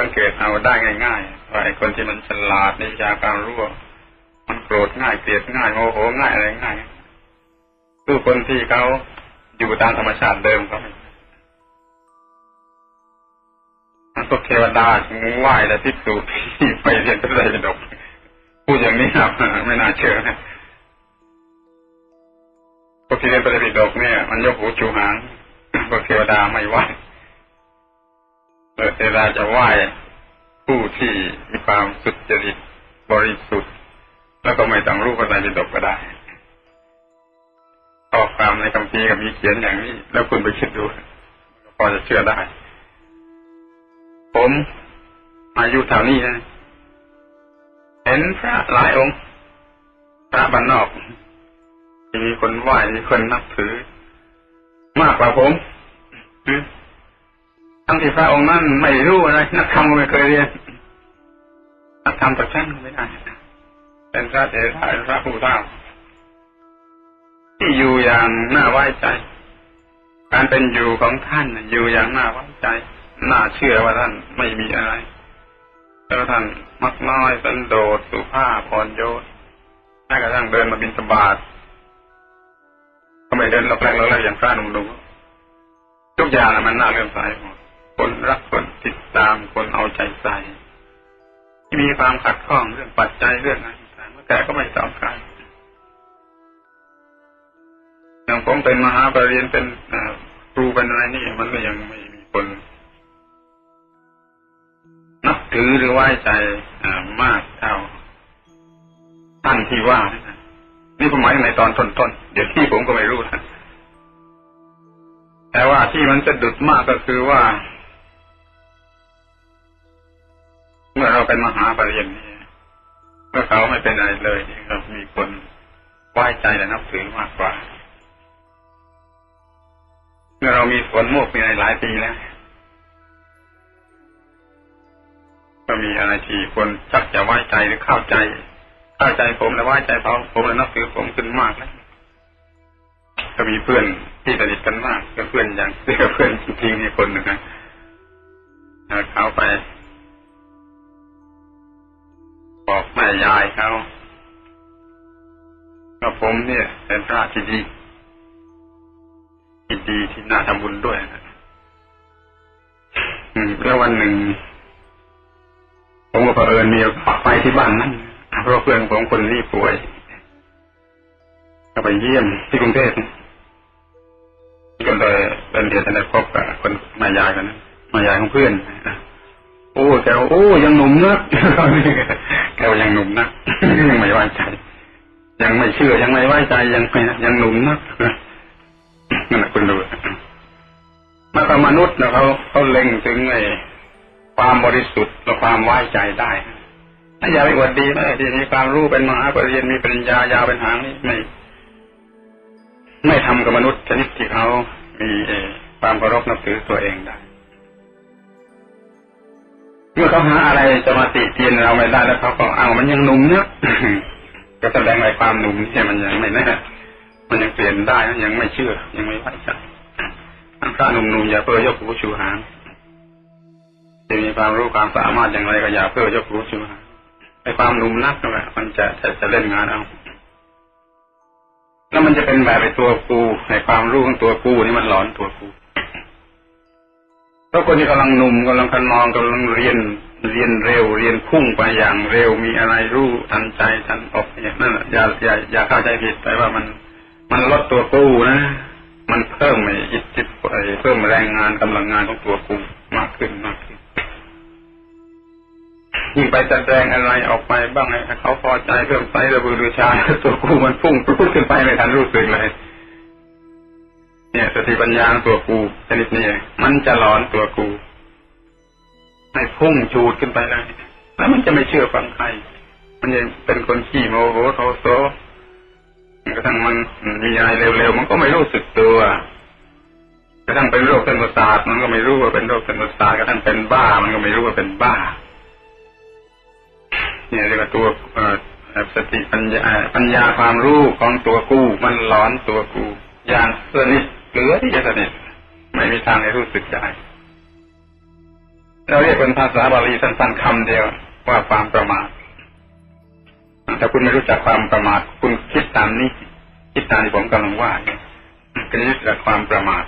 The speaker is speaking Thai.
สังเกตเอาได้ง่ายๆว่าไอ้คนที่มันฉลาดในวิชาการรู้มันโกรธง่ายเกลียดง่ายโมโหง่ายอะไรง่ายคือคนที่เขาอยู่ตามธรรมชาติเดิมเขามันก็เทวดาไหวและทิศสูที่ไปเรียนพระไตรปิฎกพูดอย่างนี้ครับไม่น่าเชื่อนะพวกที่เรียนพระไตรปิฎกเนี่ย มันยกหูชูหางพวกเทวดาไม่ไหว เวดาจะไหว้ผู้ที่มีความสุจริตบริสุทธิ์ แล้วก็ไม่ต้องรู้พระไตรปิฎกก็ได้ข้อความในคำพีกับมีเขียนอย่างนี้ แล้วคุณไปคิดดูพอจะเชื่อได้ ผมอายุเท่านี้นะเห็นพระหลายองค์พระบ้านนอกมีคนไหว้มีคนนับถือ มากกว่าผม ที่พระองค์นั้นไม่รู้อะไรนักธรรมก็ไม่เคยเรียนนักธรรมตักช่างไม่ได้เป็นพระเถระเป็นพระผู้เฒ่าที่อยู่อย่างน่าไว้ใจ การเป็นอยู่ของท่านอยู่อย่างน่าไว้ใจ น่าเชื่อว่าท่านไม่มีอะไรแล้วท่านมักน้อยสันโดษสุภาพผ่อนโยนแม้กระทั่งเดินมาบินสบาทก็ไม่เดินล็อกแรกล็อกแรอย่างพระหนุ่มๆทุกอย่างมันน่าเลื่อมใสหมด คนรักคนติดตามคนเอาใจใส่ที่มีความขัดข้องเรื่องปัจจัยเรื่องอะไรต่างๆแต่ก็ไม่สำคัญอย่างผมเป็นมหาปรริญญาเป็นครูเป็นอะไรนี่มันก็ยังไม่มีคน นับถือหรือไว้ใจมากเท่าท่านที่ว่านี่ผมหมายในตอนต้นๆเดี๋ยวที่ผมก็ไม่รู้นะแต่ว่าที่มันจะดุดมากก็คือว่า เมื่อเราเป็นมหาปริญญาเมื่อเขาไม่เป็นอะไรเลยครับมีคนไว้ใจและนับถือมากกว่า เมื่อเรามีฝนโมกมีอะไรหลายปีแล้วก็มีอะไรที่คนชักจะไว้ใจหรือเข้าใจ เข้าใจผมและไว้ใจเขาผมและนับถือผมขึ้นมากแล้วก็มีเพื่อนที่สนิทกันมากก็เพื่อนอย่างเพื่อนจริงๆนี่คนหนึ่งนะเขาไป บอกแม่ยายเขาว่าผมเนี่ย เป็นพระที่ดีที่ดีที่น่าทำบุญด้วยนะแล้ววันหนึ่ง ผมก็เผอิญมีไปที่บ้านนั้นเพราะเพื่อนของคนนี้ป่วยก็ไปเยี่ยมที่กรุงเทพก็เลยเป็นเหตุให้พบกับคนมายายกันนะมายายของเพื่อนโอ้แกโอ้ยังหนุ่มนะแกยังหนุ่มนะยังไม่ไว้ใจ ยังไม่เชื่อยังไม่ไว้ใจยังยังหนุ่มนะนั่นแหละคุณดูมาตมนุษย์นะเขาเขาเล็งถึงไอ้ความบริสุทธิ์และความไว้ใจได้ถ้าอย่าไปอวดดีนะที่มีความรู้เป็นมหาปรริญญามีปริญญายาวเป็นหางนี่ไม่ ไม่ทำกับมนุษย์ชนิดที่เขามีความเคารพนับถือตัวเองได้ เมื่อเขาหาอะไรจะมาติเตียนเราไม่ได้แล้วเขาก็เอามันยังหนุ่มเนะก็แสดงในความหนุ่มนี่มันยังไม่แน่มันยังเปลี่ยนได้ยังไม่เชื่อ ยังไม่ไว้ใจพระหนุ่มๆอย่าเพื่อยกหูชูหางจะมีความรู้ความสามารถอย่างไรก็อย่าเพื่อยกหูชูหางไอความหนุ่มนักนั่นแหละมันจะจะจะเล่นงานเอาแล้วมันจะเป็นแบบไอตัวกูไอความรู้ของตัวกูนี่มันหลอนตัวกู เพราะคนที่กำลังหนุ่มกำลังคันนองกำลังเรียนเรียนเร็วเรียนพุ่งไปอย่างเร็วมีอะไรรู้ทันใจทันอกอย่างนั้นอย่าอย่าอย่าเข้าใจผิดไปว่ามันมันลดตัวกูนะมันเพิ่มไอ้อิทธิเพิ่มแรงงานกำลังงานของตัวกูมากขึ้นมากขึ้นยิ่งไปแสดงอะไรออกไปบ้างไอ้เขาพอใจเพิ่มไซระบือรือชาตัวกูมันพุ่งปลุกขึ้นไปไม่ทันรู้สึกเลย เนี่ยสติปัญญาตัวกูชนิดนี้มันจะหลอนตัวกูให้พุ่งชูดขึ้นไปเลยแล้วมันจะไม่เชื่อฟังใคร มันจะเป็นคนขี้โมโหโทโซกระทั่งมันมีอะไรเร็วๆมันก็ไม่รู้สึกตัวกระทั่งเป็นโรคเส้นประสาทมันก็ไม่รู้ว่าเป็นโรคเส้นประสาทกระทั่งเป็นบ้า มันก็ไม่รู้ว่าเป็นบ้า เนี่ยเรียกว่าตัวสติปัญญาปัญญาความรู้ของตัวกูมันหลอนตัวกูอย่างสนิท เหลือที่จะสนิทไม่มีทางให้รู้สึกได้เราเรียกเป็นภาษาบาลีสั้นๆคำเดียวว่าความประมาทถ้าคุณไม่รู้จักความประมาทคุณคิดตามนี้ คิดตามที่ผมกำลังว่าเนี่ยก็จะรู้จักความประมาท